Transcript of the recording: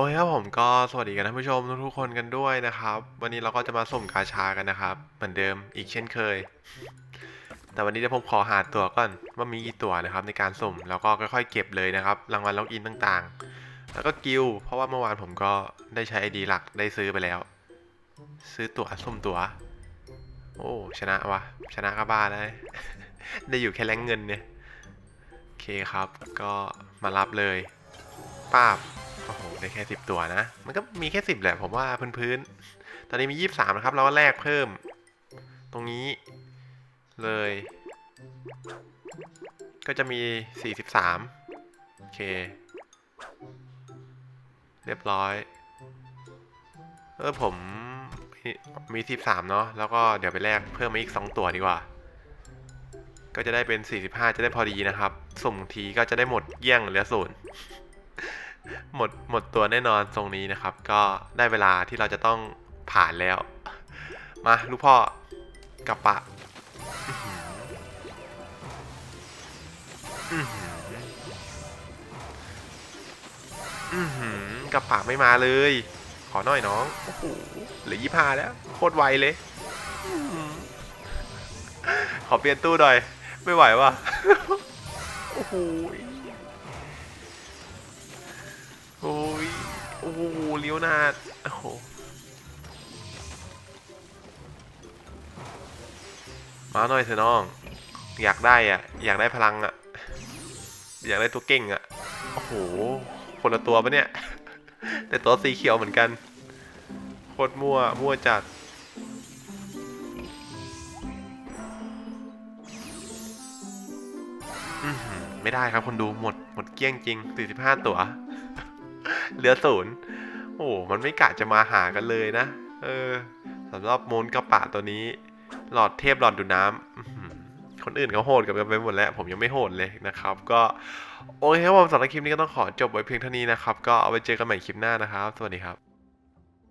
อเคครับผมก็สวัสดีกันท่านผู้ชมทุกๆคนกันด้วยนะครับ วันนี้เราก็จะมาสุ่มกาชากันนะครับ เหมือนเดิมอีกเช่นเคย แต่วันนี้เดี๋ยวผมขอหาตัวก่อนว่ามีกี่ตัวนะครับ ในการสุ่มแล้วก็ค่อยๆเก็บเลยนะครับ รางวัลล็อกอินต่างๆ แล้วก็กิลเพราะว่าเมื่อวานผมก็ได้ใช้ไอดีหลักได้ซื้อไปแล้ว ซื้อตั๋วสุ่มตั๋วโอ้ชนะวะชนะก็บ้าเลยได้อยู่แค่แรงเงินเนี่ยโอเคครับ ก็มารับเลยป้าบ ได้แค่สิบตัวนะ มันก็มีแค่สิบแหละผมว่าพื้นๆ ตอนนี้มียี่สามนะครับ เราก็แลกเพิ่ม ตรงนี้เลย ก็จะมีสี่สิบสามโอเค เรียบร้อย เออผมมีสิบสามเนาะ แล้วก็เดี๋ยวไปแลกเพิ่มมาอีกสองตัวดีกว่า ก็จะได้เป็นสี่สิบห้าจะได้พอดีนะครับ สุ่มทีก็จะได้หมดเกลี้ยงเหลือศูนย์ หมดหมดตัวแน่นอนทรงนี้นะครับ ก็ได้เวลาที่เราจะต้องผ่านแล้ว มาลูกพ่อกระปะอื้อหืออื้อหือกระปะไม่มาเลย ขอหน่อยน้องโอ้โหเหลือยี่ห้าแล้ว โคตรไวเลย ขอเปลี่ยนตู้หน่อย ไม่ไหวว่ะโอ้โห เลี้ยวหนาดโอ้โห มาหน่อยเถอะน้อง อยากได้อะ อยากได้พลังอะ อยากได้ตัวเก่งอะ โอ้โห คนละตัวปะเนี่ย แต่ตัวสีเขียวเหมือนกัน โคตรมั่ว มั่วจัดอื้อหือไม่ได้ครับคนดูหมดหมดเกลี้ยงจริง 45 ตัว เหลือศูนย์โอ้มันไม่กะจะมาหากันเลยนะ เออสำหรับมูลกระปะตัวนี้ หลอดเทพหลอดดูดน้ำคนอื่นเขาโหดกันไปหมดแล้ว ผมยังไม่โหดเลยนะครับ ก็โอเคครับผมสำหรับคลิปนี้ก็ต้องขอจบไว้เพียงเท่านี้นะครับ ก็เอาไว้เจอกันใหม่คลิปหน้านะครับ สวัสดีครับ